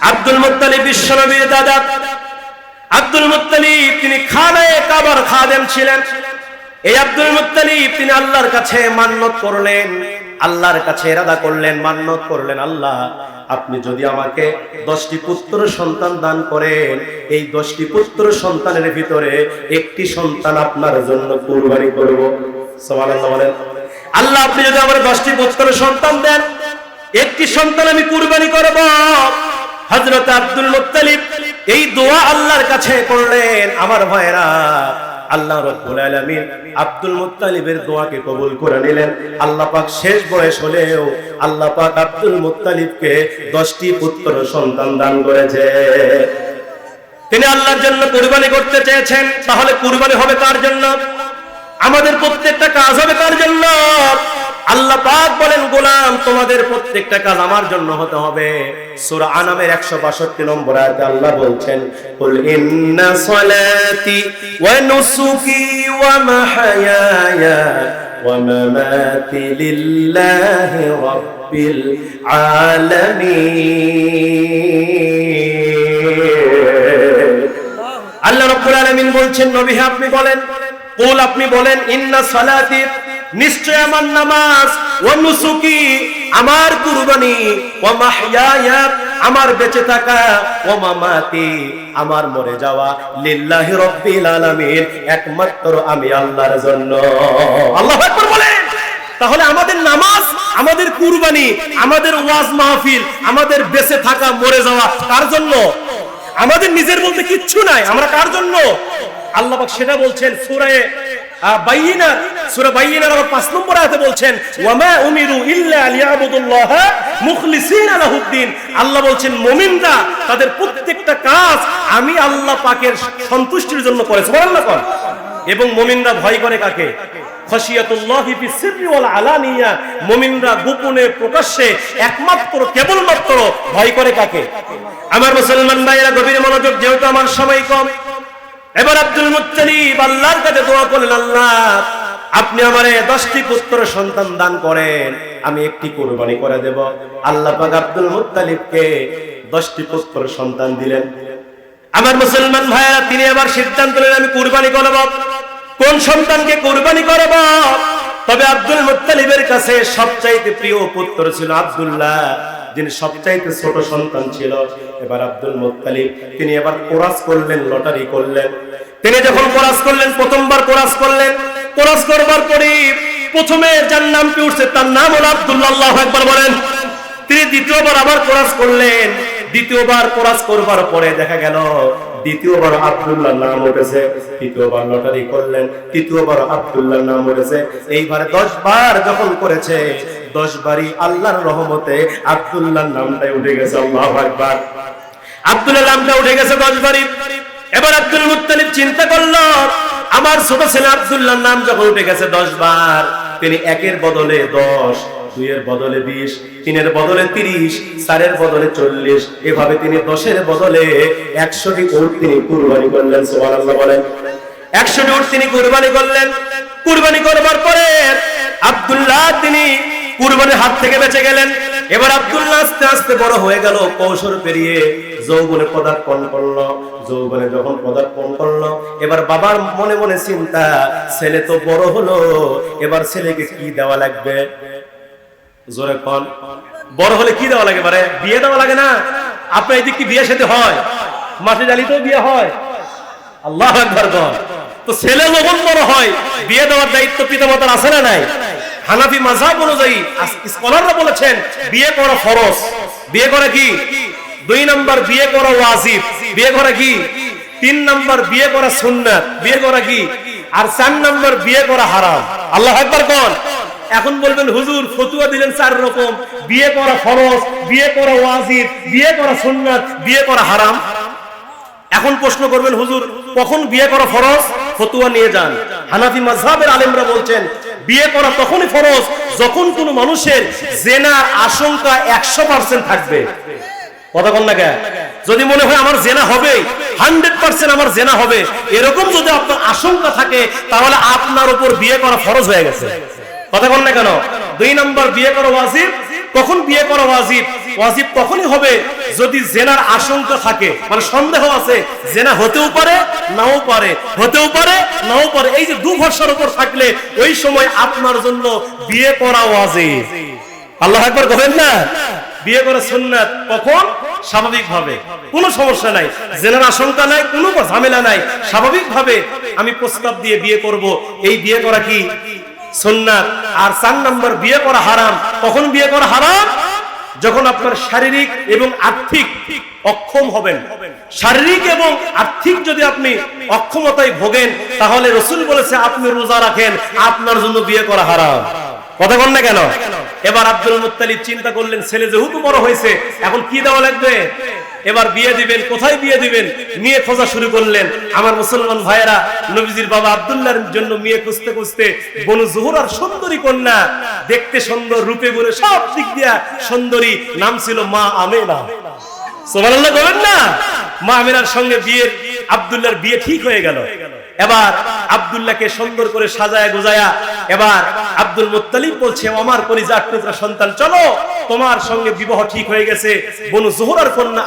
Abdul Muttalib বিশ্বনবীর দাদা। Abdul Muttalib, তিনি খানায় কাবার খাদেম ছিলেন। এই আব্দুল মুত্তালিব, তিনি আল্লাহর কাছে মান্নত করলেন। আল্লাহর কাছে এরাদা করলেন, মান্নত করলেন, আল্লাহ, আপনি যদি আমাকে দশটি পুত্র সন্তান দান করেন, এই দশটি পুত্র সন্তানের ভিতরে একটি সন্তান আপনার জন্য কুরবানি করব। বলেন। আল্লাহ, আপনি যদি আমার দশটি পুত্র সন্তান দেন, একটি সন্তান আমি কুরবানি করব। হযরত আব্দুল মুত্তালিব, এই দোয়া আল্লাহর কাছে করলেন আমার ভাইরা আল্লাহ রব্বুল আলামিন আব্দুল মুত্তালিবের দোয়াকে কবুল করে নিলেন। আল্লাহ পাক শেষ বয়স হলেও আল্লাহ পাক আব্দুল মুত্তালিবকে 10টি পুত্র সন্তান দান করেছে। তিনি আল্লাহর জন্য কুরবানি করতে চেয়েছেন। তাহলে কুরবানি হবে কার জন্য? আমাদের প্রত্যেকটা কাজ হবে কার জন্য? আল্লাহ পাক বলেন, গোলাম, তোমাদের প্রত্যেকটা কাজ আমার জন্য হতে হবে। সূরা আনামের 162 নম্বর আয়াতে আল্লাহ বলছেন, কুল ইন্না সলাতি ওয়া নুসুকি ওয়া মাহয়ায়া ওয়া মামাতি লিল্লাহি রাব্বিল আলামিন। আল্লাহ রাব্বুল আলামিন বলছেন, নবী, আপনি বলেন, কুল আপনি বলেন, ইন্না সালাতি নিশ্চয় আমার নামাজ ওয়া নুসুকি, আমার কুরবানি ওয়া মাহইয়ায়া, আমার বেঁচে থাকা ওয়া মামাতি, আমার মরে যাওয়া, লিল্লাহি রাব্বিল আলামিন, একমাত্র আমি আল্লাহর জন্য। আল্লাহু আকবার বলেন। তাহলে আমাদের নামাজ, আমাদের কুরবানি, আমাদের ওয়াজ মাহফিল, আমাদের বেঁচে থাকা, মরে যাওয়া, কার জন্য? আমাদের নিজের বলতে কিচ্ছু নাই, আমরা কার জন্য? আল্লাহ পাক সেটা বলছেন সূরায়ে বাইয়িনা সূরা বাইয়িনার আবার 5 নম্বর বলছেন, ওয়ামা উমিরু ইল্লা লিয়াবুদুল্লাহ মুখলিসিনা লাহুদ্দিন। আল্লাহ বলছেন, মুমিনরা, তাদের প্রত্যেকটা কাজ আমি আল্লাহ পাকের সন্তুষ্টির জন্য করে। সুবহানাল্লাহ কোন। এবং মুমিনরা ভয় করে কাকে? খশিয়াতুল্লাহি বিসিররি ওয়াল আলানিয়া। মুমিনরা গোপনে, প্রকাশ্যে, একমাত্র, কেবলমাত্র ভয় করে কাকে? আমার মুসলমান ভাইয়েরা, গভীর মনোযোগ যেহেতু আমার সময় কম এবার আব্দুল মুত্তালিব আল্লাহর কাছে দোয়া করলেন, আল্লাহ, আপনি আমারে দশটি পুত্র সন্তান দান করেন, আমি একটি কোরবানি করে দেব। আল্লাহ পাক আব্দুল মুত্তালিবকে দশটি পুত্র সন্তান দিলেন। আমার মুসলমান ভাইয়েরা, তিনি আবার সিদ্ধান্ত নিলেন, আমি কুরবানি করব কোন সন্তানকে কুরবানি করব তবে আব্দুল মুত্তালিবের কাছে সবচাইতে প্রিয় পুত্র ছিল আব্দুল্লাহ। যিনি সবচাইতে ছোট সন্তান ছিল, এবার আব্দুল মুত্তালিব, তিনি এবার কোরাস করলেন, লটারি করলেন। তিনি যখন কোরাস করলেন, প্রথমবার কোরাস করলেন, কোরাস করবার পরে প্রথমে যার নাম কি উঠছে, তার নাম হলো আব্দুল্লাহ আকবার বলেন। তিনি দ্বিতীয়বার আবার কোরাস করলেন। দ্বিতীয়বার কোরাস করবার পরে দেখা গেল, দ্বিতীয়বার আব্দুল্লাহ নাম উঠেছে, তৃতীয়বার লটারি করলেন, তৃতীয়বার আব্দুল্লাহ নাম উঠেছে। এইবার দশ বার যখন করেছে দশ বারই আল্লাহর রহমতে আব্দুল্লাহর নামটাই উঠে গেছে, আল্লাহ আব্দুল্লাহ নামটা উঠে গেছে দশ বারই এবার আব্দুল মুত্তালিব চিন্তা করল, আমার ছোট ছেলে আব্দুল্লাহর নাম যখন উঠে গেছে দশ বার, তিনি একের বদলে দশ, দুইয়ের বদলে বিশ, তিনের বদলে তিরিশ, চারের বদলে চল্লিশ, এভাবে তিনি দশের বদলে একশোটি উট তিনি কুরবানি করলেন সোমানাল্লাহ বলেন। একশোটি উট তিনি কুরবানি করলেন। কুরবানি করবার পরে আব্দুল্লাহ তিনি কুরবানির হাত থেকে বেঁচে গেলেন। এবার আব্দুল্লাহ আস্তে আস্তে বড় হয়ে গেল, কৌশল পেরিয়ে যৌবনে পদার্পণ করল। যৌবনে যখন পদার্পণ করল, এবার বাবার মনে মনে চিন্তা, ছেলে তো বড় হলো, এবার ছেলেকে কি দেওয়া লাগবে? জোরে কন। বড় হলে কি দেওয়া লাগে বারে? বিয়ে দেওয়া লাগে না। আপনার এদিক কি বিয়ে সাথে হয়? মাসে জালিতেও বিয়ে হয়? আল্লাহ একবার তো ছেলে যখন বড় হয়, বিয়ে দেওয়ার দায়িত্ব পিতামাতার আছে না নাই? হানাফি মাযহাব অনুযায়ী স্কলাররা বলেছেন বিয়ে করা ফরজ বিয়ে করা কি দুই নাম্বার বিয়ে করা ওয়াজিব বিয়ে করা কি তিন নাম্বার বিয়ে করা সুন্নাত বিয়ে করা কি আর চার নাম্বার বিয়ে করা হারাম আল্লাহ একবার কোন এখন বলবেন হুজুর ফতুয়া দিলেন চার রকম বিয়ে করা ফরজ বিয়ে করা ওয়াজিব বিয়ে করা সুন্নাত বিয়ে করা হারাম এখন প্রশ্ন করবেন হুজুর কখন বিয়ে করা ফরজ ফতুয়া নিয়ে যান হানাফি মাযহাবের আলেমরা বলছেন বিয়ে করা তখনই ফরজ যখন কোন মানুষের জেনার আশঙ্কা একশো পার্সেন্ট থাকবে। বল না কে যদি মনে হয় আমার জেনা হবে, হান্ড্রেড পার্সেন্ট আমার জেনা হবে, এরকম যদি আপনার আশঙ্কা থাকে, তাহলে আপনার উপর বিয়ে করা ফরজ হয়ে গেছে। কথা বল না কেন? দুই নম্বর, বিয়ে করা ওয়াজিব কখন বিয়ে করা ওয়াজিব? ওয়াজিব তখনই হবে যদি জেনার আশঙ্কা থাকে। মানে সন্দেহ আছে, জেনা হতেও পারে, নাও পারে। হতেও পারে, নাও পারে। এই যে দু ভরসার উপর থাকলে ওই সময় আপনার জন্য বিয়ে করা ওয়াজিব। আল্লাহ একবার করেন না, বিয়ে করে সুন্নাত কখন? স্বাভাবিক ভাবে কোনো সমস্যা নাই। জেনার আশঙ্কা নাই, কোনো ঝামেলা নাই। স্বাভাবিক ভাবে আমি প্রস্তাব দিয়ে বিয়ে করব। এই বিয়ে করা কি সুন্নাত। আর চার নম্বর, বিয়ে করা হারাম। কখন বিয়ে করা হারাম? যখন আপনার শারীরিক এবং আর্থিক অক্ষম হবেন। শারীরিক এবং আর্থিক যদি আপনি অক্ষমতায় ভোগেন, তাহলে রসুল বলেছে, আপনি রোজা রাখেন, আপনার জন্য বিয়ে করা হারাম। কথা বল না কেন? এবার আব্দুল মুত্তালিব চিন্তা করলেন, ছেলে যেহেতু বড় হয়েছে, এখন কি দেওয়া লাগবে? এবার বিয়ে দিবেন, কোথায় বিয়ে দিবেন? মেয়ে খোঁজা শুরু করলেন। আমার মুসলমান ভাইয়েরা, নবীজির বাবা আব্দুল্লাহর জন্য মেয়ে খুঁজতে খুঁজতে বনু জোহরার সুন্দরী কন্যা, দেখতে সুন্দর, রূপে বলে সব দিক দিয়া সুন্দরী, নাম ছিল মা আমেনা। সুবহানাল্লাহ, বলেন না? মা আমেনার সঙ্গে বিয়ের, আব্দুল্লাহর বিয়ে ঠিক হয়ে গেল। এবার আব্দুল্লাহকে সুন্দর করে সাজায় গোজায়া, এবার আব্দুল মুত্তালিব বলছে, আমার পরিজাত টুকরা সন্তান, চলো, তোমার সঙ্গে বিবাহ ঠিক হয়ে গেছে। বনু জোহরার কন্যা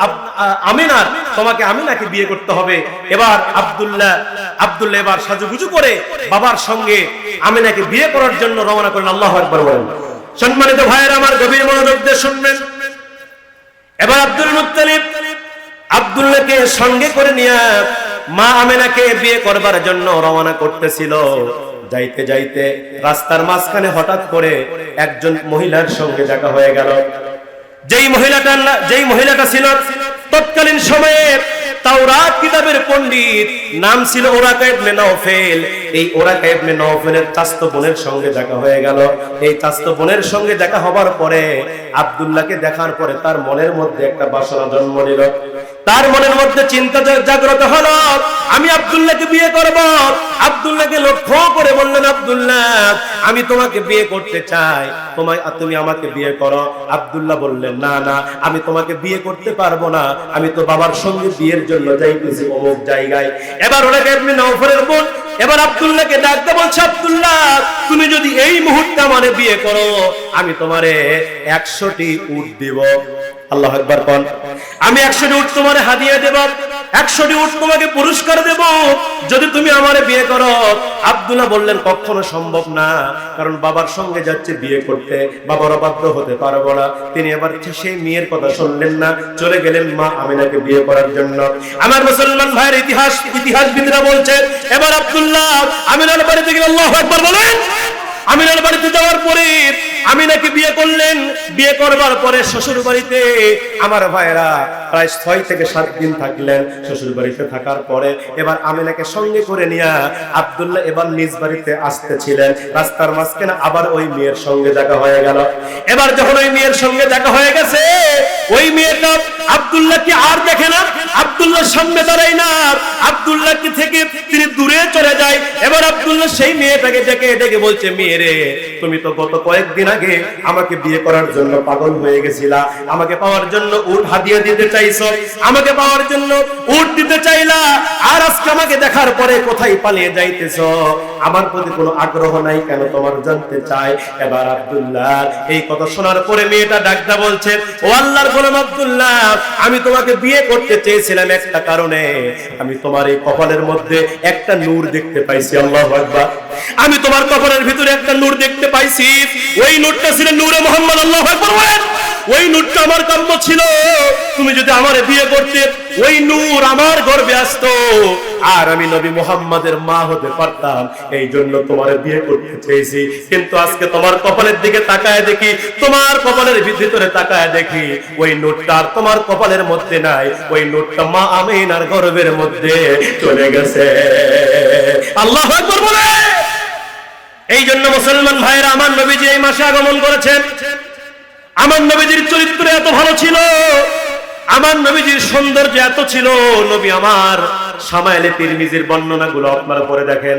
আমিনার, তোমাকে আমিনাকে বিয়ে করতে হবে। এবার আব্দুল্লাহ আব্দুল্লাহ এবার সাজুগুজু করে বাবার সঙ্গে আমিনাকে বিয়ে করার জন্য রওনা করেন আল্লাহ একবার বলেন। সম্মানিত ভাইয়ের, আমার গভীর মনোযোগ দিয়ে শুনবেন। এবার আব্দুল মুত্তালিব আব্দুল্লাহকে সঙ্গে করে নিয়ে মা আমেনাকে বিয়ে করবার জন্য রওনা করতেছিল। যাইতে যাইতে রাস্তার মাঝখানে হঠাৎ করে একজন মহিলার সঙ্গে দেখা হয়ে গেল। যেই মহিলাটা যেই মহিলাটা ছিল, তৎকালীন সময়ে তাওরাত কিতাবের পণ্ডিত, নাম ছিল ওরাকা ইবনে নওফেল। এই ওরাকা ইবনে নওফেলের সঙ্গে দেখা হয়ে গেল। এই বোনের সঙ্গে দেখা হবার পরে আব্দুল্লাহকে দেখার পরে তার মনের মধ্যে একটা বাসনা জন্ম নিল। তার মনের মধ্যে চিন্তা জাগ্রত হলো, আমি আব্দুল্লাহকে বিয়ে করব। আব্দুল্লাহকে লক্ষ্য করে বললেন, আব্দুল্লাহ, আমি তোমাকে বিয়ে করতে চাই। তোমায় তুমি আমাকে বিয়ে করো। আব্দুল্লাহ বললেন, না না, আমি তোমাকে বিয়ে করতে পারব না। আমি তো বাবার সঙ্গে বিয়ের জন্য যাইতেছি অমুক জায়গায়। এবার ওনাকে আপনি নওফরের বোন, এবার আব্দুল্লাহকে ডাকতে বলছে, আব্দুল্লাহ, তুমি যদি এই মুহূর্তে আমারে বিয়ে করো, আমি তোমারে একশোটি উট দিব। আল্লাহ একবার কন। আমি একশোটি উট তোমারে হাদিয়ে দেব। একশোটি উট তোমাকে পুরস্কার দেব। যদি তুমি আমারে বিয়ে করো, আব্দুল্লাহ বললেন, কখনো সম্ভব না, কারণ বাবার সঙ্গে যাচ্ছে বিয়ে করতে, বাবার অবাধ্য হতে পারব না। তিনি এবার সেই মেয়ের কথা শুনলেন না, চলে গেলেন মা আমিনাকে বিয়ে করার জন্য। আমার মুসলমান ভাইয়ের ইতিহাস, ইতিহাসবিদরা বলছে, এবার আব্দুল্লাহ আমিনার বাড়িতে গেলে আল্লাহ একবার বলেন আমিনার বাড়িতে যাওয়ার পরে আমিনাকে বিয়ে করলেন। বিয়ে করবার পরে শ্বশুর বাড়িতে আমার ভাইরা প্রায় ছয় থেকে সাত দিন থাকলেন। শ্বশুর বাড়িতে থাকার পরে এবার আমিনাকে সঙ্গে করে নিয়ে আব্দুল্লাহ এবার নিজ বাড়িতে আসতেছিলেন। রাস্তার মাঝখানে আবার ওই মেয়ের সঙ্গে দেখা হয়ে গেল। এবার যখন ওই মেয়ের সঙ্গে দেখা হয়ে গেছে ওই মেয়েটা আব্দুল্লাহকে আর দেখে না আব্দুল্লাহ সামনে দাঁড়ায় না আব্দুল্লাহকে থেকে তিনি দূরে চলে যায়? এবার আব্দুল্লাহ সেই মেয়েটাকে ডেকে ডেকে বলছে মেয়ে রে তুমি তো গত কয়েকদিন আগে আমাকে বিয়ে করার জন্য পাগল হয়ে গেছিলা। আমাকে পাওয়ার জন্য উট হাদিয়ে দিতে চাইছো। আমাকে পাওয়ার জন্য উট দিতে চাইলা। আর আজকে আমাকে দেখার পরে কোথায় পালিয়ে যাইতেছো? আমার প্রতি কোনো আগ্রহ নাই কেন তোমার জানতে চাই? এবার আব্দুল্লাহ এই কথা শোনার পরে মেয়েটা ডাকদা বলছে, ও আল্লাহর আব্দুল্লাহ, আমি তোমাকে বিয়ে করতে চেয়েছিলাম একটা কারণে। আমি তোমার এই কপালের মধ্যে একটা নূর দেখতে পাইছি, আল্লাহ আমি তোমার কপালের ভিতরে একটা নূর দেখতে পাইছি। ওই নূরটা ছিল নূরে মোহাম্মদ, আল্লাহ। ওই নূরটা আমার কাম্য ছিল। তুমি যদি আমার বিয়ে করতে, ওই নূর আমার গর্বে আসতো। আর আমি নবী মোহাম্মদের মা হতে পারতাম। এই জন্য তোমার বিয়ে করতে চেয়েছি। কিন্তু আজকে তোমার কপালের দিকে তাকায় দেখি, তোমার কপালের ভিতরে তাকায় দেখি, ওই নোটটা আর তোমার কপালের মধ্যে নাই। ওই নোটটা মা আমিনার গর্বের মধ্যে চলে গেছে। আল্লাহ বলে! এই জন্য মুসলমান ভাইরা আমার নবীজি এই মাসে আগমন করেছেন। আমার নবীজির চরিত্র এত ভালো ছিল, আমার নবীজির সৌন্দর্য এত ছিল, নবী আমার সামাইলে তিরমিজির বর্ণনাগুলো আপনারা পরে দেখেন।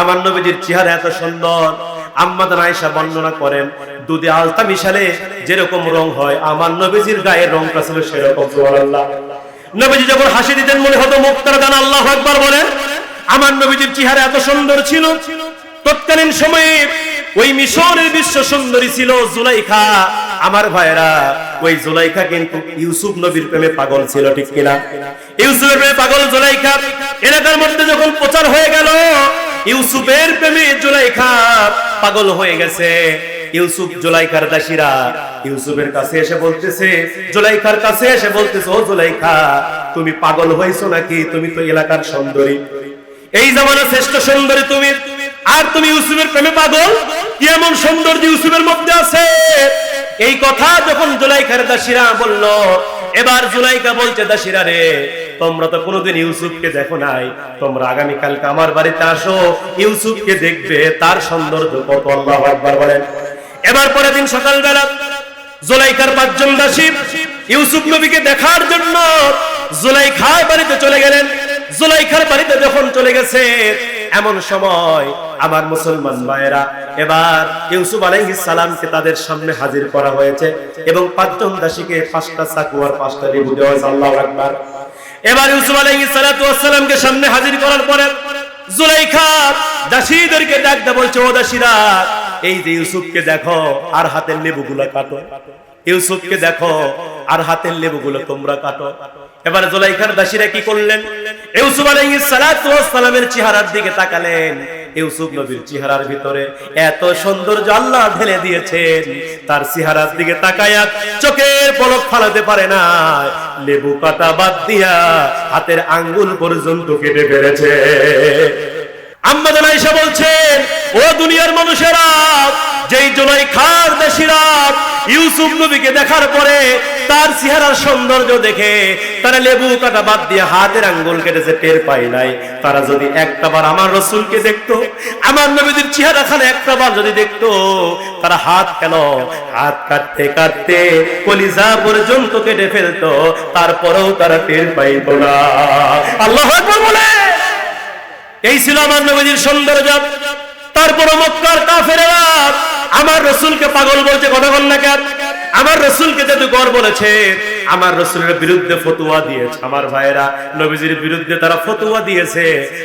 আমার নবীজির চেহারা এত সুন্দর আম্মাদান আয়েশা বর্ণনা করেন, দুধে আলতা মিশালে যেরকম রং হয়, আমার নবীজির গায়ের রংটা ছিল সেরকম নবীজি যখন হাসি দিতেন, মনে হতো মুক্তার দান আল্লাহ একবার বলেন আমার নবীজির চেহারা এত সুন্দর ছিল। তৎকালীন সময়ে ওই মিশরের বিশ্ব সুন্দরী ছিল জুলাইখা। আমার ভাইরা ওই জুলাইখা কিন্তু ইউসুফ নবীর প্রেমে পাগল ছিল, ঠিক কিনা? ইউসুফের প্রেমে পাগল জুলাইখা। এলাকার মধ্যে যখন প্রচার হয়ে গেল, ইউসুফের প্রেমে জুলাইখা পাগল হয়ে গেছে। ইউসুফ জুলাইখার দাসীরা ইউসুফের কাছে এসে বলতেছে, জুলাইখার কাছে এসে বলতেছে, ও জুলাইখা, তুমি পাগল হয়েছো নাকি? তুমি তো এলাকার সুন্দরী। এই জামানা শ্রেষ্ঠ সুন্দরী তুমি। আর তুমি ইউসুফের প্রেমে পাগল? কি এমন সৌন্দর্য ইউসুফের মধ্যে আছে? এই কথা যখন জুলাইখার দাসীরা বলল, এবার জুলাইকা বলছে, দাসীরা রে, তোমরা তো কোনোদিন ইউসুফকে দেখো নাই। তোমরা আগামী কালকে আমার বাড়িতে আসো, ইউসুফকে দেখবে, তার সৌন্দর্য কত আল্লাহ আকবার বলেন। এবার পরের দিন সকালবেলা জুলাইখার পাঁচজন দাসী ইউসুফ নবীকে দেখার জন্য জুলাইখার বাড়িতে চলে গেলেন। জুলাইখার বাড়িতে যখন চলে গেছে এমন সময় আমার মুসলমান ভাইয়েরা, এবার ইউসুফ আলাইহিস সালামকে তাদের সামনে হাজির করা হয়েছে এবং পাঁচজন দাসীকে পাঁচটা চাকু আর পাঁচটা লেবু দেওয়া হয়েছে, আল্লাহু আকবার। এবার ইউসুফ আলাইহিস সালাতু ওয়াসসালামকে সামনে হাজির করার পরে জুলাইখা দাসীদেরকে ডাক বলছে, ও দাসীরা, এই যে ইউসুফকে দেখো, আর হাতের লেবুগুলো কাটো। ইউসুফকে দেখো, আর হাতের লেবুগুলো তোমরা কাটো। এবার জোলাইখার দাসীরা কি করলেন? ইউসুফ আলাইহিস সালাতু ওয়াসসালামের চেহারার দিকে তাকালেন। ইউসুফ নবীর চেহারার ভিতরে এত সৌন্দর্য আল্লাহ ঢেলে দিয়েছেন। তার চেহারার দিকে তাকায়া চোখের পলক ফালাতে পারে না। লেবু পাতা বাদ দিয়া হাতের আঙ্গুল পর্যন্ত কেটে ফেলেছে। আম্মাদান বলছেন ও দুনিয়ার মানুষেরা, যেই জোলাই খার দেশিরা ইউসুফ নবীকে দেখার পরে তার চেহারার সৌন্দর্য দেখে তারা লেবু কাটা বাদ দিয়ে হাতের আঙ্গুল কেটেছে, টের পাই নাই। তারা যদি একটা বার আমার রসুলকে দেখতো, আমার নবীদের চেহারা খানে একটা বার যদি দেখতো, তারা হাত কেন? হাত কাটতে কাটতে কলিজা পর্যন্ত কেটে ফেলতো, তারপরেও তারা টের পাইতো না। আল্লাহ বলে এই ছিল আমার নবীজির সৌন্দর্য। তারপর মক্কার কাফেরেরা আমার রসুলকে পাগল বলছে, কথা বল না কেন? আমার রসুলকে গর বলেছে, আমার রসুলের বিরুদ্ধে ফতুয়া দিয়েছে। আমার ভাইয়েরা, নবীজির বিরুদ্ধে তারা ফতুয়া দিয়েছে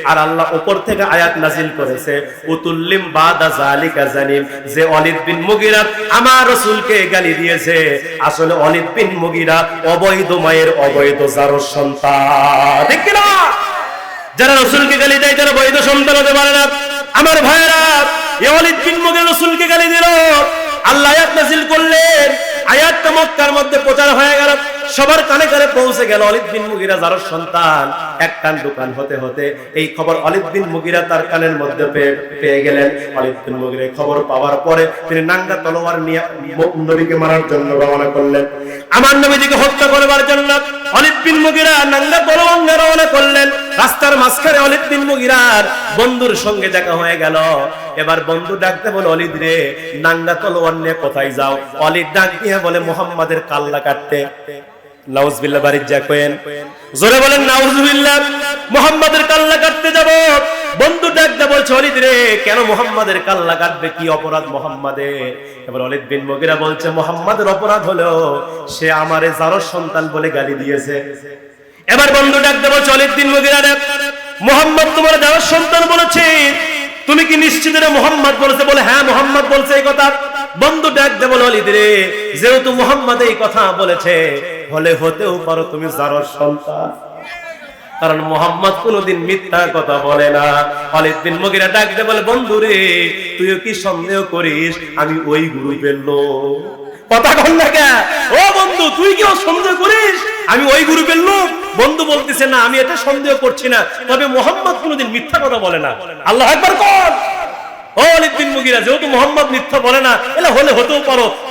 আর আল্লাহ উপর থেকে আয়াত নাজিল করেছে, উতুল্লিম বাদা জালিকা জানিম যে অলিদ বিন মুগিরা আমার রসুলকে গালি দিয়েছে। আসলে অলিদ বিন মুগিরা অবৈধ মায়ের অবৈধ জারর সন্তান। ঠিক কিনা? যারা রসুলকে গালি দেয়, তারা বৈধ সন্তান হতে পারে না। আমার ভাইয়েরা, এ অলিদ বিন রসুলকে গালি দিল। আল্লাহ আয়াত করলেন। আয়াতটা মক্কার মধ্যে প্রচার হয়ে গেল। সবার কানে কানে পৌঁছে গেল বিন মুগিরা সন্তান। এক কান দোকান হতে হতে এই খবর বিন মুগিরা তার কানের মধ্যে পেয়ে গেলেন। অলিদ বিন মুগিরা খবর পাওয়ার পরে তিনি নাঙ্গা তলোয়ার নিয়ে নবীকে মারার জন্য রওনা করলেন। আমার হত্যা করবার জন্য অলিদ বিন মুগিরা নাঙ্গা তলোয়ার রওনা করলেন, রাস্তার মাঝখানে অলিদ বিন মুগিরার বন্ধুর সঙ্গে দেখা হয়ে গেল। এবার বন্ধু ডাকতে বলে, অলিদ রে, নাঙ্গা তলোয়ার নিয়ে কোথায় যাও? অলিদ ডাক দিয়ে বলে, মোহাম্মদের কাল্লা কাটতে। মোহাম্মদের অপরাধ হলো, সে আমারে জারর সন্তান বলে গালি দিয়েছে। এবার বন্ধু ডাকতে বলছে অলিদ বিন মগিরা রে মোহাম্মদ তোমার জারর সন্তান বলেছে। তুমি কি নিশ্চিত মোহাম্মদ বলেছে? বলে হ্যাঁ মোহাম্মদ বলছে এই কথা। বন্ধু ডাক দে বলে অলিদ রে, যেহেতু মোহাম্মদ এই কথা বলেছে, হলে হতেও পারো তুমি জারর সন্তান। কারণ মোহাম্মদ কোনোদিন মিথ্যা কথা বলে না। অলিদ বিন মগিরা ডাক দে বলে, বন্ধু রে, তুইও কি সন্দেহ করিস? আমি ওই গ্রুপের লোক। যেহেতু মোহাম্মদ মিথ্যা বলে না হলে হতেও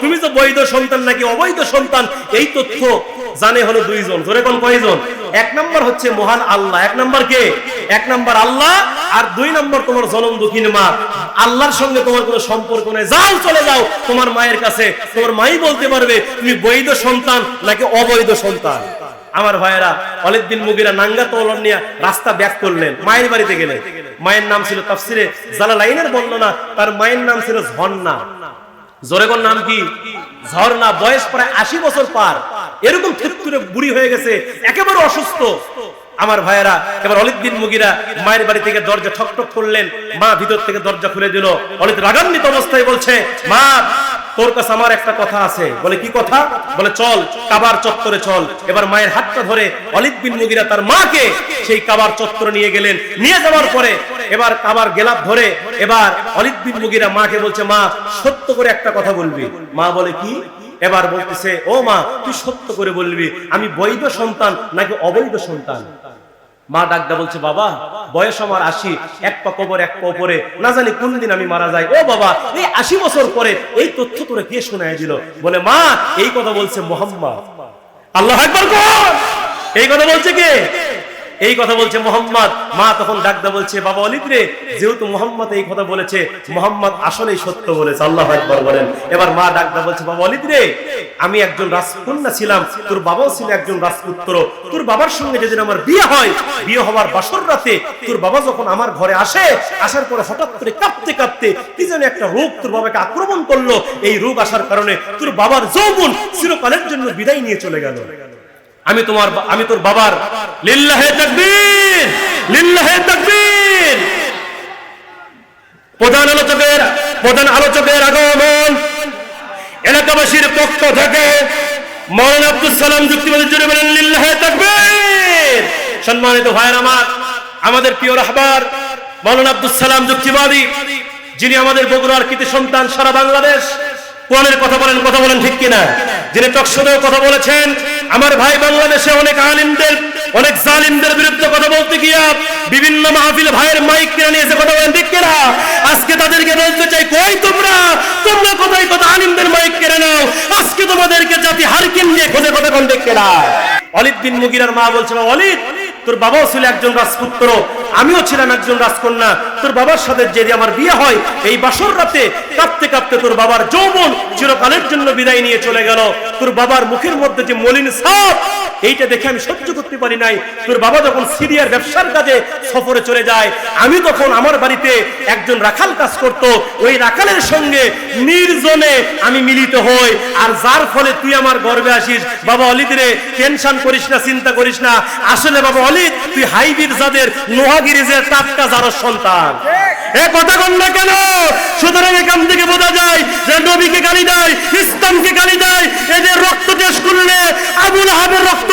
তুমি তো বৈধ সন্তান নাকি অবৈধ সন্তান? এই তথ্য জানে হলো দুইজন। ধরে কোন কয়জন? এক নম্বর হচ্ছে মহান আল্লাহ। এক নম্বর কে? এক নম্বর আল্লাহ আর দুই নম্বর তোমার জনম দুঃখিনী মা। আল্লাহর সঙ্গে তোমার কোনো সম্পর্ক নেই। যাও, চলে যাও। তোমার মায়ের কাছে তোমার মাই বলতে পারবে, তুমি বৈধ সন্তান নাকি অবৈধ সন্তান? আমার ভাইয়েরা অলিদ বিন মুগিরা নাঙ্গা তলন নিয়ে রাস্তা ব্যাক করলেন। মায়ের বাড়িতে গেলেন। মায়ের নাম ছিল তাফসিরে জালালাইনের বর্ণনা। তার মায়ের নাম ছিল ঝর্ণা। জোরেগর নাম কি? ঝর্ণা। বয়স প্রায় আশি বছর পার। এরকম ক্ষেত্রে বুড়ি হয়ে গেছে। একেবারে অসুস্থ। আমার ভাইয়েরা, এবার অলিদ বিন মুগিরা মায়ের বাড়ি থেকে দরজা ঠক ঠক করলেন মা ভিতর থেকে দরজা খুলে দিল। অলিদ রাগান্বিত অবস্থায় বলছে, মা, তোর কাছে আমার একটা কথা আছে। বলে, কি কথা? বলে, চল, কাবার চত্বরে চল। এবার মায়ের হাতটা ধরে অলিদ বিন মুগিরা তার মাকে সেই কাবার চত্বরে নিয়ে গেলেন। নিয়ে যাওয়ার পরে এবার কাবার গেলাপ ধরে এবার অলিদ বিন মুগিরা মাকে বলছে, মা, সত্য করে একটা কথা বলবি। মা বলে, কি? এবার বলতেছে, ও মা, তুই সত্য করে বলবি, আমি বৈধ সন্তান নাকি অবৈধ সন্তান? মা ডাকদা বলছে, বাবা, বয়স আমার আশি, এক পা কবর, এক পা পরে না জানি কোন দিন আমি মারা যাই। ও বাবা, এই আশি বছর পরে এই তথ্য তোরে কে শোনায় দিল? বলে, মা, এই কথা বলছে মোহাম্মদ। আল্লাহ একবার এই কথা বলছে কে? এই কথা বলছে মোহাম্মদ। মা তখন ডাকদা বলছে, বাবা অলিদ রে, যেহেতু মোহাম্মদ এই কথা বলেছে, মোহাম্মদ আসলেই সত্য বলেছে, আল্লাহ একবার বলেন। এবার মা ডাকদা বলছে, বাবা অলিদ রে, আমি একজন রাজকন্যা ছিলাম, তোর বাবাও ছিল একজন রাজপুত্র। তোর বাবার সঙ্গে যেদিন আমার বিয়ে হয়, বিয়ে হওয়ার বাসর রাতে তোর বাবা যখন আমার ঘরে আসে, আসার পরে হঠাৎ করে কাঁপতে কাঁপতে কি যেন একটা রোগ তোর বাবাকে আক্রমণ করল। এই রোগ আসার কারণে তোর বাবার যৌবন চিরকালের জন্য বিদায় নিয়ে চলে গেল। আমি তোমার আমি তোর বাবার লিল্লাহে তাকবীর লিল্লাহে তাকবীর। প্রধান আলোচকের প্রধান আলোচকের আগমন এলাকাবাসীর পক্ষ থেকে মৌলানা আব্দুল সালাম যুক্তিবাদীর জন্য বলেন, লিল্লাহে তাকবীর। সম্মানিত ভাইয়ের আমার, আমাদের প্রিয় রাহবার, মৌলানা আব্দুল সালাম যুক্তিবাদী, যিনি আমাদের বগুড়ার কৃতি সন্তান সারা বাংলাদেশ, কোরআনের কথা বলেন কথা বলেন ঠিক কিনা? যিনি টকশোদেও কথা বলেছেন আমার ভাই বাংলাদেশে অনেক আলিমদের অনেক জালিমদের বিরুদ্ধে কথা বলতে গিয়া বিভিন্ন মাহফিল ভাইয়ের মাইক কিনে এসে কথা বলেন দিকেরা কিনা আজকে তাদেরকে বলতে চাই কই তোমরা? তোমরা কোথায় কথা আলিমদের মাইক কেড়ে নাও? আজকে তোমাদেরকে জাতি হারকিন নিয়ে খোঁজে কথা কোন দিকেরা কিনা অলিদ বিন মুগিরার মা বলছে "বাবা, অলিদ তোর বাবাও ছিল একজন রাজপুত্র আমিও ছিলাম একজন রাজকন্যা। তোর বাবার সাথে যদি আমার বিয়ে হয়, এই বাসর রাতে কাঁপতে কাঁপতে তোর বাবার যৌবন চিরকালের জন্য বিদায় নিয়ে চলে গেল। তোর বাবার মুখের মধ্যে যে মলিন সাপ এইটা দেখে আমি সহ্য করতে পারি নাই। তোর বাবা যখন সিরিয়ার ব্যবসার কাজে সফরে চলে যায়, আমি তখন আমার বাড়িতে একজন রাখাল কাজ করত। ওই রাখালের সঙ্গে নির্জনে আমি মিলিত হই। আর যার ফলে তুই আমার গর্বে আসিস। বাবা অলিদ রে টেনশন করিস না, চিন্তা করিস না। আসলে বাবা অলিদ, তুই হাইবির যাদের নোহাগিরিজের টাটকা যার সন্তান। এ কথা কন কেন? সুতরাং এখান থেকে বোঝা যায় যে নবীকে গালি দেয়, ইসলামকে গালি দেয়, এদের রক্ত টেস্ট করলে আবুল হাবের রক্ত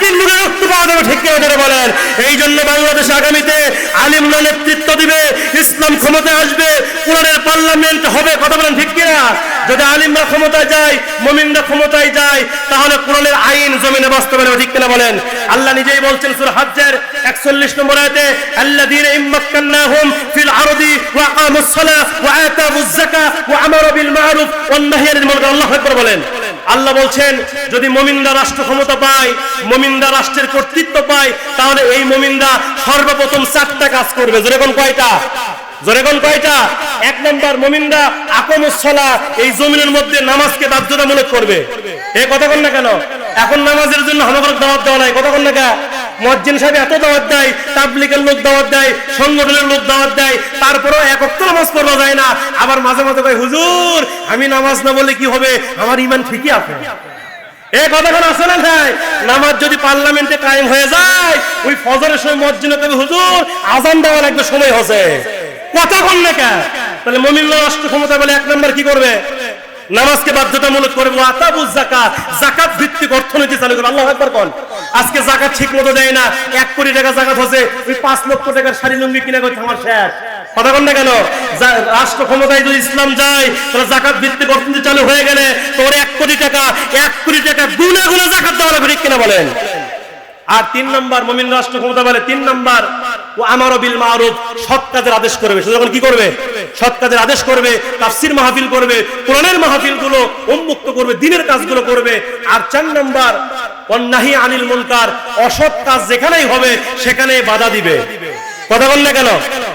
বিন মুগের রক্ত পাওয়া যাবে, ঠিক কেউ বলেন। এই জন্য বাংলাদেশ আগামীতে আলিমরা নেতৃত্ব দিবে, ইসলাম ক্ষমতায় আসবে, কোরআনের পার্লামেন্ট হবে, কথা বলেন ঠিক কিনা? যদি আলিমরা ক্ষমতায় যায়, মমিনরা ক্ষমতায় যায়, তাহলে কোরআনের আইন জমিনে বাস্তবায়ন হবে, ঠিক কিনা বলেন? আল্লাহ নিজেই বলছেন সূরা হজ্জের 41 নম্বর আয়াতে, আল্লাযীনা ইম্মাক্কান্নাহুম ফিল আরদি ওয়া আকামুস সালাহ ওয়া আতাবুজ যাকাহ ওয়া আমারু বিল মা'রুফ ওয়ান নাহী আনিল মুনকার। আল্লাহু আকবার বলেন। আল্লাহ বলছেন, যদি মমিনরা রাষ্ট্র ক্ষমতা পায়, মমিনরা রাষ্ট্রের কর্তৃত্ব পায়, তাহলে এই মমিনরা সর্বপ্রথম চারটা কাজ করবে। যেরকম কয়টা? জোরেগন কয়টা? এক নম্বর মমিনরা আকমুসলা এই জমিনের মধ্যে নামাজকে বাধ্যতামূলক করবে। এই কথা কন না কেন? এখন নামাজের জন্য আমাদের দাওয়াত দেওয়া নাই, কথা কন না কেন? মজ্জিন সাহেব এত দাওয়াত দেয় তাবলিকের লোক দাওয়াত দেয়, সংগঠনের লোক দাওয়াত দেয়, তারপরেও এক অক্ত নামাজ পড়া যায় না। আবার মাঝে মাঝে কয়, হুজুর, আমি নামাজ না বলে কি হবে? আমার ইমান ঠিকই আছে। এই কথাখান আছে না ভাই নামাজ যদি পার্লামেন্টে কায়েম হয়ে যায়, ওই ফজরের সময় মসজিদে হুজুর আজান দেওয়া লাগবে, সময় হচ্ছে। কথা কন কেন তাহলে মমিল্লা রাষ্ট্র ক্ষমতা বলে এক নম্বর কি করবে? নামাজকে বাধ্যতামূলক করবে। আতাবুজ জাকাত জাকাত ভিত্তিক অর্থনীতি চালু করবে। আল্লাহ একবার কোন। আজকে জাকাত ঠিক মতো দেয় না। এক কোটি টাকা জাকাত হচ্ছে। ওই পাঁচ লক্ষ টাকার শাড়ি লুঙ্গি কিনে করছে আমার শেষ। কথা কন না কেন? রাষ্ট্র ক্ষমতায় যদি ইসলাম যায়, তাহলে জাকাত ভিত্তিক অর্থনীতি চালু হয়ে গেলে তোর এক কোটি টাকা, এক কোটি টাকা গুনে গুনে জাকাত দেওয়া লাগবে ঠিক কিনা বলেন? আর তিন নম্বর মমিন রাষ্ট্র ক্ষমতা বলে তিন নম্বর, ও আমারও বিল মারুফ, সৎ কাজের আদেশ করবে। সে যখন কি করবে? সৎ কাজের আদেশ করবে, তাফসির মাহফিল করবে, কোরআনের মাহফিলগুলো উন্মুক্ত করবে, দিনের কাজগুলো করবে। আর চার নম্বর অন্যাহি আনিল মুনকার অসৎ কাজ যেখানেই হবে সেখানে বাধা দিবে। কথা বললে কেন?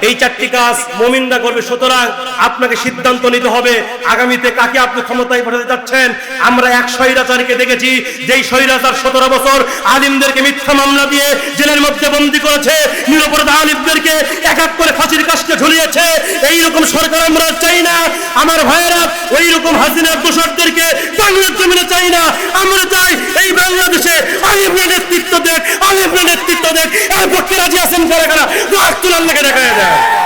এই চারটি কাজ মমিনরা করবে, সুতরাং আপনাকে সিদ্ধান্ত নিতে হবে। আগামীতে কাকে আপনি ক্ষমতায় পাঠাতে যাচ্ছেন? আমরা এক স্বৈরাচারীকে দেখেছি, যেই স্বৈরাচার সতেরো বছর আলিমদেরকে মিথ্যা মামলা দিয়ে জেলের মধ্যে বন্দী করেছে, নিরপরাধ আলিমদেরকে এক এক করে ফাঁসির কাজকে ঝুলিয়েছে। এইরকম সরকার আমরা চাই না। আমার ভাইয়েরা ওই রকম হাসিনার দোষরদেরকে বাংলার জমিনে চাই না। আমরা চাই এই বাংলাদেশে আলিমরা নেতৃত্ব দেখ আলিমরা নেতৃত্ব দেখ এর পক্ষে রাজি আছেন কারা কারা? তো আত্মুল্লাহকে দেখা যায়। Amen.